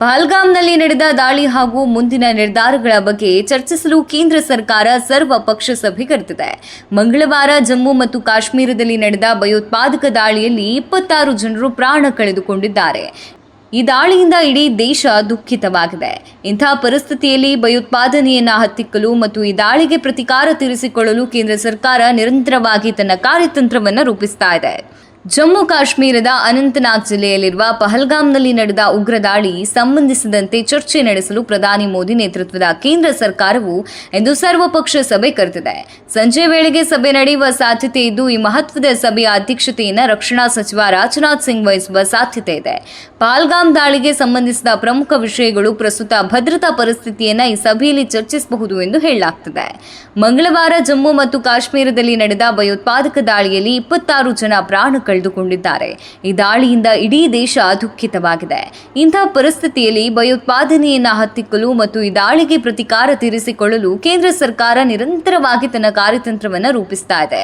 ಪಹಲ್ಗಾಮ್ನಲ್ಲಿ ನಡೆದ ದಾಳಿ ಹಾಗೂ ಮುಂದಿನ ನಿರ್ಧಾರಗಳ ಬಗ್ಗೆ ಚರ್ಚಿಸಲು ಕೇಂದ್ರ ಸರ್ಕಾರ ಸರ್ವ ಪಕ್ಷ ಸಭೆ ಕರೆದಿದೆ. ಮಂಗಳವಾರ ಜಮ್ಮು ಮತ್ತು ಕಾಶ್ಮೀರದಲ್ಲಿ ನಡೆದ ಭಯೋತ್ಪಾದಕ ದಾಳಿಯಲ್ಲಿ ಇಪ್ಪತ್ತಾರು ಜನರು ಪ್ರಾಣ ಕಳೆದುಕೊಂಡಿದ್ದಾರೆ. ಈ ದಾಳಿಯಿಂದ ಇಡೀ ದೇಶ ದುಃಖಿತವಾಗಿದೆ. ಇಂತಹ ಪರಿಸ್ಥಿತಿಯಲ್ಲಿ ಭಯೋತ್ಪಾದನೆಯನ್ನು ಹತ್ತಿಕ್ಕಲು ಮತ್ತು ಈ ದಾಳಿಗೆ ಪ್ರತಿಕಾರ ತೀರಿಸಿಕೊಳ್ಳಲು ಕೇಂದ್ರ ಸರ್ಕಾರ ನಿರಂತರವಾಗಿ ತನ್ನ ಕಾರ್ಯತಂತ್ರವನ್ನು ರೂಪಿಸ್ತಾ ಇದೆ. ಜಮ್ಮು ಕಾಶ್ಮೀರದ ಅನಂತನಾಗ್ ಜಿಲ್ಲೆಯಲ್ಲಿರುವ ಪಹಲ್ಗಾಮ್ನಲ್ಲಿ ನಡೆದ ಉಗ್ರ ದಾಳಿ ಸಂಬಂಧಿಸಿದಂತೆ ಚರ್ಚೆ ನಡೆಸಲು ಪ್ರಧಾನಿ ಮೋದಿ ನೇತೃತ್ವದ ಕೇಂದ್ರ ಸರ್ಕಾರವು ಇಂದು ಸರ್ವಪಕ್ಷ ಸಭೆ ಕರೆದಿದೆ. ಸಂಜೆ ವೇಳೆಗೆ ಸಭೆ ನಡೆಯುವ ಸಾಧ್ಯತೆ ಇದ್ದು, ಈ ಮಹತ್ವದ ಸಭೆಯ ಅಧ್ಯಕ್ಷತೆಯನ್ನು ರಕ್ಷಣಾ ಸಚಿವ ರಾಜನಾಥ್ ಸಿಂಗ್ ವಹಿಸುವ ಸಾಧ್ಯತೆ ಇದೆ. ಪಹಲ್ಗಾಮ್ ದಾಳಿಗೆ ಸಂಬಂಧಿಸಿದ ಪ್ರಮುಖ ವಿಷಯಗಳು ಪ್ರಸ್ತುತ ಭದ್ರತಾ ಪರಿಸ್ಥಿತಿಯನ್ನ ಈ ಸಭೆಯಲ್ಲಿ ಚರ್ಚಿಸಬಹುದು ಎಂದು ಹೇಳಲಾಗುತ್ತದೆ ಮಂಗಳವಾರ ಜಮ್ಮು ಮತ್ತು ಕಾಶ್ಮೀರದಲ್ಲಿ ನಡೆದ ಭಯೋತ್ಪಾದಕ ದಾಳಿಯಲ್ಲಿ ಇಪ್ಪತ್ತಾರು ಜನ ಪ್ರಾಣ ಕಳೆದುಕೊಂಡಿದ್ದಾರೆ. ಈ ದಾಳಿಯಿಂದ ಇಡೀ ದೇಶ ದುಃಖಿತವಾಗಿದೆ. ಇಂತಹ ಪರಿಸ್ಥಿತಿಯಲ್ಲಿ ಭಯೋತ್ಪಾದನೆಯನ್ನು ಹತ್ತಿಕ್ಕಲು ಮತ್ತು ಈ ದಾಳಿಗೆ ಪ್ರತಿಕಾರ ತೀರಿಸಿಕೊಳ್ಳಲು ಕೇಂದ್ರ ಸರ್ಕಾರ ನಿರಂತರವಾಗಿ ತನ್ನ ಕಾರ್ಯತಂತ್ರವನ್ನು ರೂಪಿಸ್ತಾ ಇದೆ.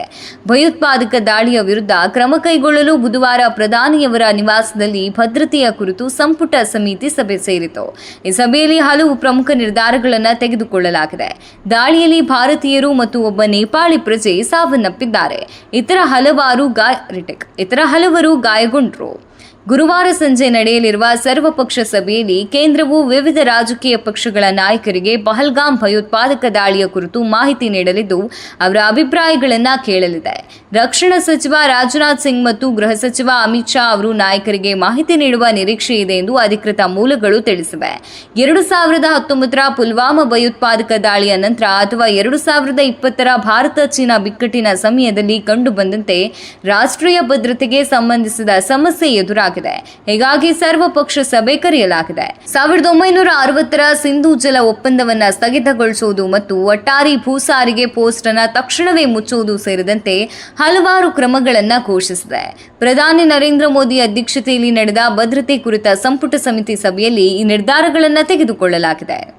ಭಯೋತ್ಪಾದಕ ದಾಳಿಯ ವಿರುದ್ಧ ಕ್ರಮ ಕೈಗೊಳ್ಳಲು ಬುಧವಾರ ಪ್ರಧಾನಿಯವರ ನಿವಾಸದಲ್ಲಿ ಭದ್ರತೆಯ ಕುರಿತು ಸಂಪುಟ ಸಮಿತಿ ಸಭೆ ಸೇರಿತು. ಈ ಸಭೆಯಲ್ಲಿ ಹಲವು ಪ್ರಮುಖ ನಿರ್ಧಾರಗಳನ್ನು ತೆಗೆದುಕೊಳ್ಳಲಾಗಿದೆ. ದಾಳಿಯಲ್ಲಿ ಭಾರತೀಯರು ಮತ್ತು ಒಬ್ಬ ನೇಪಾಳಿ ಪ್ರಜೆ ಸಾವನ್ನಪ್ಪಿದ್ದಾರೆ. ಇತರ ಹಲವಾರು ಗಾಯ ರಿಟೆಕ್ ಇತರ ಹಲವರು ಗಾಯಗೊಂಡರು. ಗುರುವಾರ ಸಂಜೆ ನಡೆಯಲಿರುವ ಸರ್ವಪಕ್ಷ ಸಭೆಯಲ್ಲಿ ಕೇಂದ್ರವು ವಿವಿಧ ರಾಜಕೀಯ ಪಕ್ಷಗಳ ನಾಯಕರಿಗೆ ಪಹಲ್ಗಾಮ್ ಭಯೋತ್ಪಾದಕ ದಾಳಿಯ ಕುರಿತು ಮಾಹಿತಿ ನೀಡಲಿದ್ದು, ಅವರ ಅಭಿಪ್ರಾಯಗಳನ್ನು ಕೇಳಲಿದೆ. ರಕ್ಷಣಾ ಸಚಿವ ರಾಜನಾಥ್ ಸಿಂಗ್ ಮತ್ತು ಗೃಹ ಸಚಿವ ಅಮಿತ್ ಶಾ ಅವರು ನಾಯಕರಿಗೆ ಮಾಹಿತಿ ನೀಡುವ ನಿರೀಕ್ಷೆ ಇದೆ ಎಂದು ಅಧಿಕೃತ ಮೂಲಗಳು ತಿಳಿಸಿವೆ. ಎರಡು ಸಾವಿರದ ಹತ್ತೊಂಬತ್ತರ ಪುಲ್ವಾಮಾ ಭಯೋತ್ಪಾದಕ ದಾಳಿಯ ನಂತರ ಅಥವಾ ಎರಡು ಸಾವಿರದ ಇಪ್ಪತ್ತರ ಭಾರತ ಚೀನಾ ಬಿಕ್ಕಟ್ಟಿನ ಸಮಯದಲ್ಲಿ ಕಂಡುಬಂದಂತೆ ರಾಷ್ಟ್ರೀಯ ಭದ್ರತೆಗೆ ಸಂಬಂಧಿಸಿದ ಸಮಸ್ಯೆ ಎದುರಾಗಿದೆ ಹೀಗಾಗಿ ಸರ್ವಪಕ್ಷ ಸಭೆ ಕರೆಯಲಾಗಿದೆ. ಸಾವಿರದ ಒಂಬೈನೂರ ಅರವತ್ತರ ಸಿಂಧೂ ಜಲ ಒಪ್ಪಂದವನ್ನ ಸ್ಥಗಿತಗೊಳಿಸುವುದು ಮತ್ತು ಒಟ್ಟಾರಿ ಭೂ ಸಾರಿಗೆ ಪೋಸ್ಟ್ ಅನ್ನ ತಕ್ಷಣವೇ ಮುಚ್ಚುವುದು ಸೇರಿದಂತೆ ಹಲವಾರು ಕ್ರಮಗಳನ್ನು ಘೋಷಿಸಿದೆ. ಪ್ರಧಾನಿ ನರೇಂದ್ರ ಮೋದಿ ಅಧ್ಯಕ್ಷತೆಯಲ್ಲಿ ನಡೆದ ಭದ್ರತೆ ಕುರಿತ ಸಂಪುಟ ಸಮಿತಿ ಸಭೆಯಲ್ಲಿ ಈ ನಿರ್ಧಾರಗಳನ್ನು ತೆಗೆದುಕೊಳ್ಳಲಾಗಿದೆ.